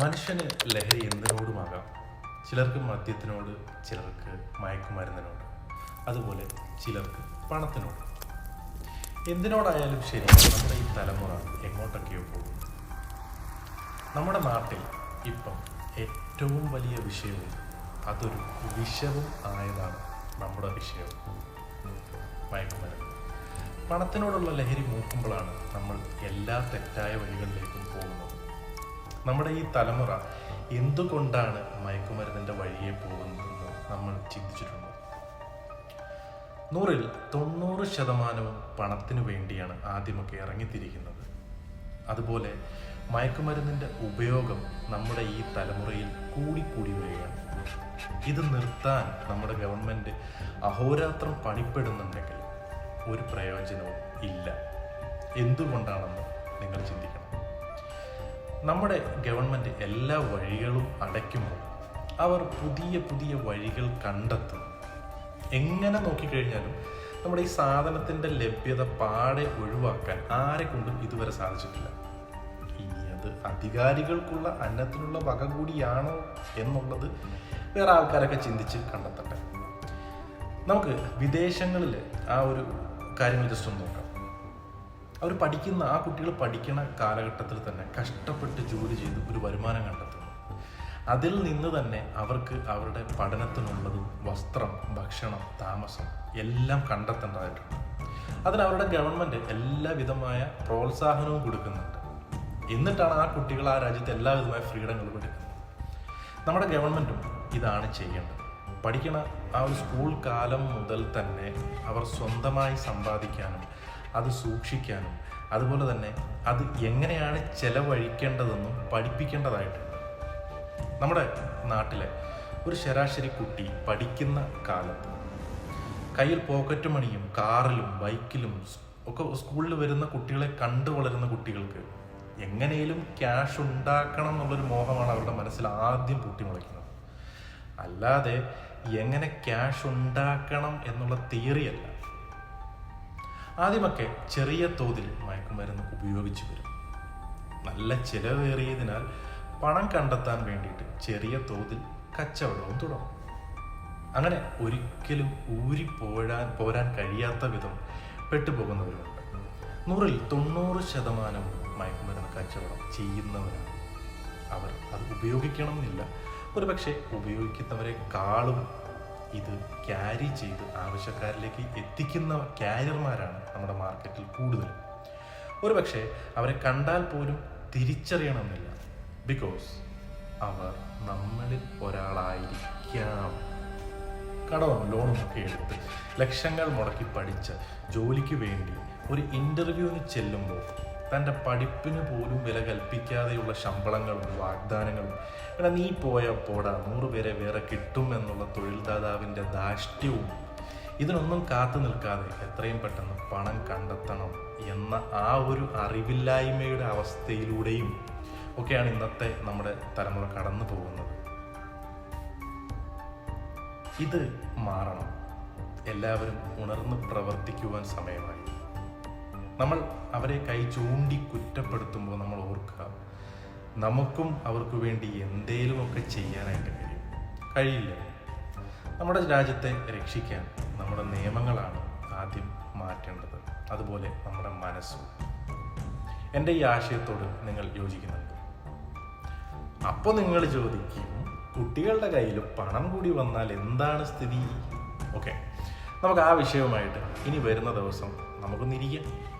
മനുഷ്യന് ലഹരി എന്തിനോടുമാകാം? ചിലർക്ക് മദ്യത്തിനോട് ചിലർക്ക് മയക്കുമരുന്നിനോട് അതുപോലെ ചിലർക്ക് പണത്തിനോട്. എന്തിനോടായാലും ശരി നമ്മുടെ ഈ തലമുറ എങ്ങോട്ടൊക്കെയോ പോകും. നമ്മുടെ നാട്ടിൽ ഇപ്പം ഏറ്റവും വലിയ വിഷയവും അതൊരു വിഷവും ആയതാണ് നമ്മുടെ വിഷയം. മയക്കുമരുന്ന്. പണത്തിനോടുള്ള ലഹരി മൂക്കുമ്പോഴാണ് നമ്മൾ എല്ലാ തെറ്റായ വഴികളിലേക്കും പോകുന്നത്. നമ്മുടെ ഈ തലമുറ എന്തുകൊണ്ടാണ് മയക്കുമരുന്നിന്റെ വഴിയെ പോകുന്നതെന്ന് നമ്മൾ ചിന്തിച്ചിട്ടുണ്ടോ? നൂറിൽ തൊണ്ണൂറ് ശതമാനവും പണത്തിനു വേണ്ടിയാണ് ആദ്യമൊക്കെ ഇറങ്ങിത്തിരിക്കുന്നത്. അതുപോലെ മയക്കുമരുന്നിന്റെ ഉപയോഗം നമ്മുടെ ഈ തലമുറയിൽ കൂടിക്കൂടി വരികയാണ്. ഇത് നിർത്താൻ നമ്മുടെ ഗവൺമെന്റ് അഹോരാത്രം പണിപ്പെടുന്നുണ്ടെങ്കിൽ ഒരു പ്രയോജനവും ഇല്ല. എന്തുകൊണ്ടാണെന്ന് നിങ്ങൾ ചിന്തിക്കണം. നമ്മുടെ ഗവൺമെന്റ് എല്ലാ വഴികളും അടയ്ക്കുമ്പോൾ അവർ പുതിയ പുതിയ വഴികൾ കണ്ടെത്തും. എങ്ങനെ നോക്കിക്കഴിഞ്ഞാലും നമ്മുടെ ഈ സാധനത്തിന്റെ ലഭ്യത പാടെ ഒഴിവാക്കാൻ ആരെ കൊണ്ടും ഇതുവരെ സാധിച്ചിട്ടില്ല. ഇനി അത് അധികാരികൾക്കുള്ള അന്നത്തിനുള്ള വക കൂടിയാണോ എന്നുള്ളത് വേറെ ആൾക്കാരൊക്കെ ചിന്തിച്ച് കണ്ടെത്തട്ടെ. നമുക്ക് വിദേശങ്ങളിൽ ആ ഒരു കാര്യങ്ങൾ ജസ്റ്റ് ഒന്ന് നോക്കാം. അവർ പഠിക്കുന്ന ആ കുട്ടികൾ പഠിക്കുന്ന കാലഘട്ടത്തിൽ തന്നെ കഷ്ടപ്പെട്ട് ജോലി ചെയ്ത് ഒരു വരുമാനം കണ്ടെത്തുന്നു. അതിൽ നിന്ന് തന്നെ അവർക്ക് അവരുടെ പഠനത്തിനുള്ളതും വസ്ത്രം ഭക്ഷണം താമസം എല്ലാം കണ്ടെത്തേണ്ടതായിട്ടുണ്ട്. അതിന് അവരുടെ ഗവൺമെന്റ് എല്ലാവിധമായ പ്രോത്സാഹനവും കൊടുക്കുന്നുണ്ട്. എന്നിട്ടാണ് ആ കുട്ടികൾ ആ രാജ്യത്ത് എല്ലാവിധമായ ഫ്രീഡങ്ങളും എടുക്കുന്നത് നമ്മുടെ ഗവൺമെന്റും ഇതാണ് ചെയ്യേണ്ടത്. പഠിക്കണ ആ ഒരു സ്കൂൾ കാലം മുതൽ തന്നെ അവർ സ്വന്തമായി സമ്പാദിക്കാനും അത് സൂക്ഷിക്കാനും. അതുപോലെ തന്നെ അത് എങ്ങനെയാണ് ചെലവഴിക്കേണ്ടതെന്നും പഠിപ്പിക്കേണ്ടതായിട്ടുണ്ട്. നമ്മുടെ നാട്ടിലെ ഒരു ശരാശരി കുട്ടി പഠിക്കുന്ന കാലത്ത് കയ്യിൽ പോക്കറ്റ് മണിയും കാറിലും ബൈക്കിലും ഒക്കെ സ്കൂളിൽ വരുന്ന കുട്ടികളെ കണ്ടു വളരുന്ന കുട്ടികൾക്ക് എങ്ങനെയും ക്യാഷ് ഉണ്ടാക്കണം എന്നുള്ളൊരു മോഹമാണ് അവരുടെ മനസ്സിൽ ആദ്യം പൂട്ടിമുളയ്ക്കുന്നത്. അല്ലാതെ എങ്ങനെ ക്യാഷ് ഉണ്ടാക്കണം എന്നുള്ള തിയറിയല്ല ആദ്യമൊക്കെ ചെറിയ തോതിൽ മയക്കുമരുന്ന് ഉപയോഗിച്ചു വരും. നല്ല ചിലവേറിയതിനാൽ പണം കണ്ടെത്താൻ വേണ്ടിയിട്ട് ചെറിയ തോതിൽ കച്ചവടവും തുടങ്ങും. അങ്ങനെ ഒരിക്കലും ഊരി പോരാൻ പോരാൻ കഴിയാത്ത വിധം പെട്ടുപോകുന്നവരുണ്ട്. നൂറിൽ തൊണ്ണൂറ് ശതമാനം മയക്കുമരുന്ന് കച്ചവടം ചെയ്യുന്നവരാണ്. അവർ അത് ഉപയോഗിക്കണം എന്നില്ല ഒരുപക്ഷെ ഉപയോഗിക്കുന്നവരെക്കാളും ഇത് ക്യാരി ചെയ്ത് ആവശ്യക്കാരിലേക്ക് എത്തിക്കുന്ന ക്യാരിയർമാരാണ് നമ്മുടെ മാർക്കറ്റിൽ കൂടുതൽ ഒരു പക്ഷേ അവരെ കണ്ടാൽ പോലും തിരിച്ചറിയണമെന്നില്ല. ബിക്കോസ് അവർ നമ്മളിൽ ഒരാളായിരിക്കാം. കടവും ലോണും ഒക്കെ എടുത്ത് ലക്ഷങ്ങൾ മുടക്കി പഠിച്ച് ജോലിക്ക് വേണ്ടി ഒരു ഇന്റർവ്യൂവിന് ചെല്ലുമ്പോൾ തന്റെ പഠിപ്പിന് പോലും വില കൽപ്പിക്കാതെയുള്ള ശമ്പളങ്ങളും വാഗ്ദാനങ്ങളും. പിന്നെ നീ പോയ പോടാ നൂറ് പേരെ വേറെ കിട്ടും എന്നുള്ള തൊഴിൽദാതാവിന്റെ ദാഷ്ട്യവും ഇതിനൊന്നും കാത്തു നിൽക്കാതെ എത്രയും പെട്ടെന്ന് പണം കണ്ടെത്തണം എന്ന ആ ഒരു അറിവില്ലായ്മയുടെ അവസ്ഥയിലൂടെയും ഒക്കെയാണ് ഇന്നത്തെ നമ്മുടെ തലമുറ കടന്നു പോകുന്നത്. ഇത് മാറണം. എല്ലാവരും ഉണർന്ന് പ്രവർത്തിക്കുവാൻ സമയമായി. നമ്മൾ അവരെ കൈ ചൂണ്ടി കുറ്റപ്പെടുത്തുമ്പോൾ നമ്മൾ ഓർക്കുക നമുക്കും അവർക്ക് വേണ്ടി എന്തേലുമൊക്കെ ചെയ്യാനായിട്ട് കഴിയും. കഴിയില്ല. നമ്മുടെ രാജ്യത്തെ രക്ഷിക്കാൻ നമ്മുടെ നിയമങ്ങളാണ് ആദ്യം മാറ്റേണ്ടത്. അതുപോലെ നമ്മുടെ മനസ്സും. എന്റെ ഈ ആശയത്തോട് നിങ്ങൾ യോജിക്കുന്നുണ്ട്? അപ്പോൾ നിങ്ങൾ ചോദിക്കും കുട്ടികളുടെ കയ്യിൽ പണം കൂടി വന്നാൽ എന്താണ് സ്ഥിതി? ഓക്കെ. നമുക്ക് ആ വിഷയവുമായിട്ട് ഇനി വരുന്ന ദിവസം നമുക്കൊന്നിരിക്കാം.